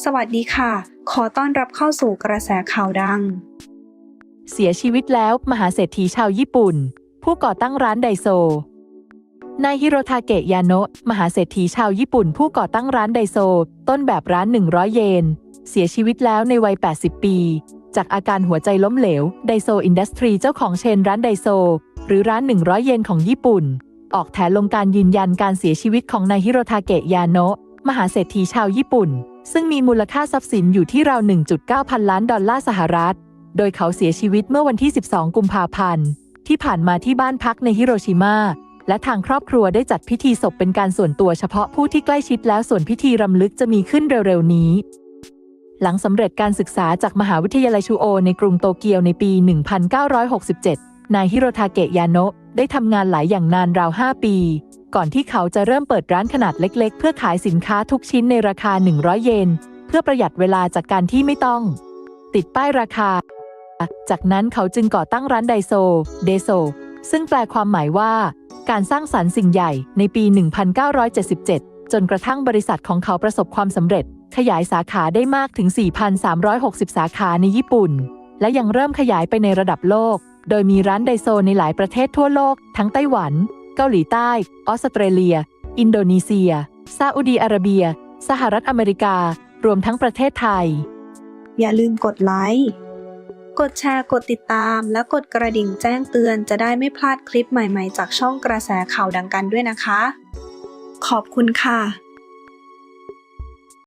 สวัสดีค่ะ ขอต้อนรับเข้าสู่กระแสข่าวดัง เสียชีวิตแล้วมหาเศรษฐีชาวญี่ปุ่น ผู้ก่อตั้งร้านไดโซ นายฮิโรทาเกะยาโนะมหาเศรษฐีชาวญี่ปุ่น ผู้ก่อตั้งร้านไดโซ ต้นแบบร้าน 100 เยน เสียชีวิตแล้วในวัย 80 ปี จากอาการหัวใจล้มเหลวไดโซอินดัสทรีเจ้าของเชนร้านไดโซ หรือร้าน 100 เยนของญี่ปุ่น ออกแถลงการยืนยันการเสียชีวิตของนายฮิโรทาเกะยาโนะมหาเศรษฐีชาวญี่ปุ่น ซึ่งมีมูลค่าทรัพย์สินอยู่ที่ราว 1.9 พันล้านดอลลาร์สหรัฐ โดยเขาเสียชีวิตเมื่อวันที่ 12 กุมภาพันธ์ ที่ผ่านมาที่บ้านพักในฮิโรชิมา และทางครอบครัวได้จัดพิธีศพเป็นการส่วนตัวเฉพาะผู้ที่ใกล้ชิดแล้วส่วนพิธีรำลึกจะมีขึ้นเร็วๆนี้ หลังสำเร็จการศึกษาจากมหาวิทยาลัยชูโอในกรุงโตเกียวในปี 1967 นายฮิโรทาเกะยาโนะได้ทำงานหลายอย่างนานราว 5 ปี ก่อนที่เขาจะเริ่มเปิดร้านขนาดเล็ก ๆ เพื่อขายสินค้าทุกชิ้นในราคา 100 เยน เพื่อประหยัดเวลาจากการที่ไม่ต้อง ติดป้ายราคา จากนั้นเขาจึงก่อตั้งร้านไดโซ เดโซ ซึ่งแปลความหมายว่า การสร้างสรรค์สิ่งใหญ่ในปี 1977 จนกระทั่งบริษัทของเขาประสบความสำเร็จ ขยายสาขาได้มากถึง 4,360 สาขาในญี่ปุ่น และยังเริ่มขยายไปในระดับโลก โดยมีร้านไดโซในหลายประเทศทั่วโลก ทั้งไต้หวัน เกาหลีใต้ ออสเตรเลีย อินโดนีเซีย ซาอุดีอาระเบีย สหรัฐอเมริกา รวมทั้งประเทศไทย อย่าลืมกดไลค์ กดแชร์ กดติดตาม และกดกระดิ่งแจ้งเตือนจะได้ไม่พลาดคลิปใหม่ๆ จากช่องกระแสข่าวดังกันด้วยนะคะ ขอบคุณค่ะ